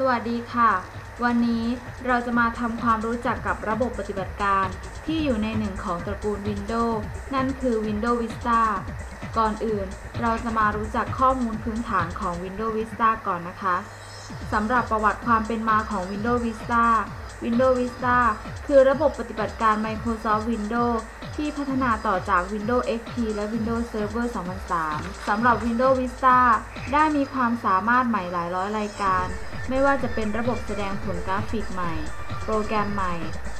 สวัสดีค่ะ วันนี้เราจะมาทำความรู้จักกับระบบปฏิบัติการที่อยู่ในหนึ่งของตระกูล Windows นั่นคือ Windows Vista ก่อนอื่นเราจะมารู้จักข้อมูลพื้นฐานของ Windows Vista ก่อนนะคะสำหรับประวัติความเป็นมาของ Windows Vista Windows Vista คือระบบปฏิบัติการ Microsoft Windows ที่พัฒนาต่อจาก Windows XP และ Windows Server 2003 สำหรับ Windows Vista ได้มีความสามารถใหม่หลายร้อยรายการ ไม่ว่าจะเป็นระบบแสดงผลกราฟิกใหม่ โปรแกรมใหม่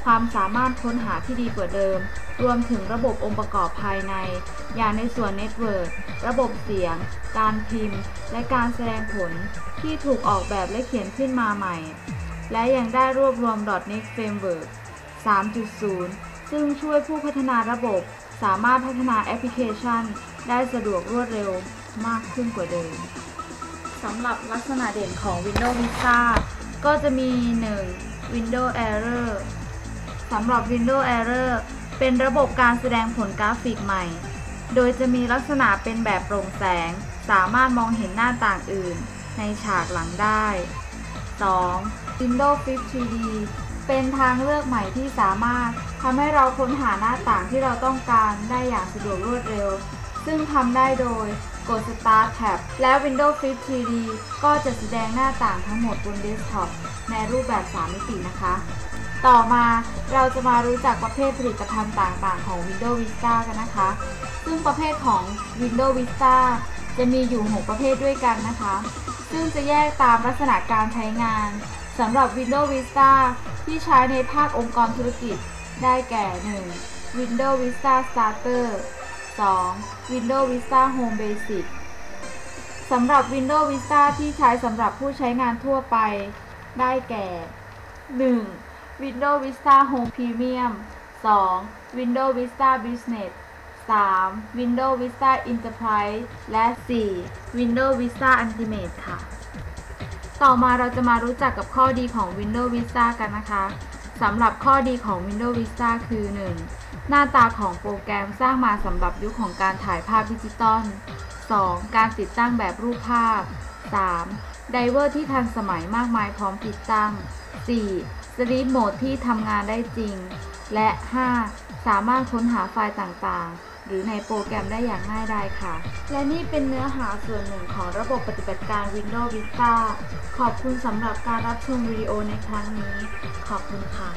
ความสามารถค้นหาที่ดีกว่าเดิม รวมถึงระบบองค์ประกอบภายใน อย่างในส่วนเน็ตเวิร์กระบบเสียง การพิมพ์ และการแสดงผลที่ถูกออกแบบและเขียนขึ้นมาใหม่ และยังได้รวบรวม .NET Framework 3.0 ซึ่งช่วยผู้พัฒนาระบบ สามารถพัฒนาแอปพลิเคชัน ได้สะดวกรวดเร็วมากขึ้นกว่าเดิม สำหรับลักษณะเด่นของ Windows Vista ก็จะมี 1. Windows Error สำหรับ Windows Error เป็นระบบการแสดงผลกราฟิกใหม่ โดยจะมีลักษณะเป็นแบบโปร่งแสง สามารถมองเห็นหน้าต่างอื่น ในฉากหลังได้ 2. Windows Flip 3D เป็นทางเลือกใหม่ที่สามารถทำให้เราค้นหาหน้าต่างที่เราต้องการได้อย่างสะดวกรวดเร็ว ซึ่งทำได้โดยกด Start Tab และ Windows Flip 3D ก็จะแสดงหน้าต่างทั้งหมดบนเดสก์ท็อปในรูปแบบ 3 มิตินะคะ ต่อมาเราจะมารู้จักประเภทผลิตภัณฑ์ต่างๆ ของ Windows Vista กันนะคะ ซึ่งประเภทของ Windows Vista จะมีอยู่ 6 ประเภทด้วยกันนะคะ ซึ่งจะแยกตามลักษณะการใช้งานสำหรับ Windows Vista ที่ใช้ในภาคองค์กรธุรกิจ ได้แก่ 1. Windows Vista Starter 2. Windows Vista Home Basic สำหรับ Windows Vista ที่ใช้สำหรับผู้ใช้งานทั่วไป ได้แก่ 1. Windows Vista Home Premium 2. Windows Vista Business 3. Windows Vista Enterprise และ 4. Windows Vista Ultimate ค่ะ ต่อมาเราจะมารู้จักกับข้อดีของ Windows Vista กันนะคะ สำหรับข้อดีของ Windows Vista คือ 1. หน้าตาของโปรแกรมสร้างมาสำหรับยุคของการถ่ายภาพดิจิตอล 2. การติดตั้งแบบรูปภาพ 3. ไดเวอร์ที่ทันสมัยมากมายพร้อมติดตั้ง 4. สลีปโหมดที่ทำงานได้จริง และ 5. สามารถค้นหาไฟล์ต่างๆ หรือในโปรแกรมได้อย่างง่ายดายค่ะ และนี่เป็นเนื้อหาส่วนหนึ่งของระบบปฏิบัติการ Windows Vista ขอบคุณสำหรับการรับชมวิดีโอในครั้งนี้ ขอบคุณค่ะ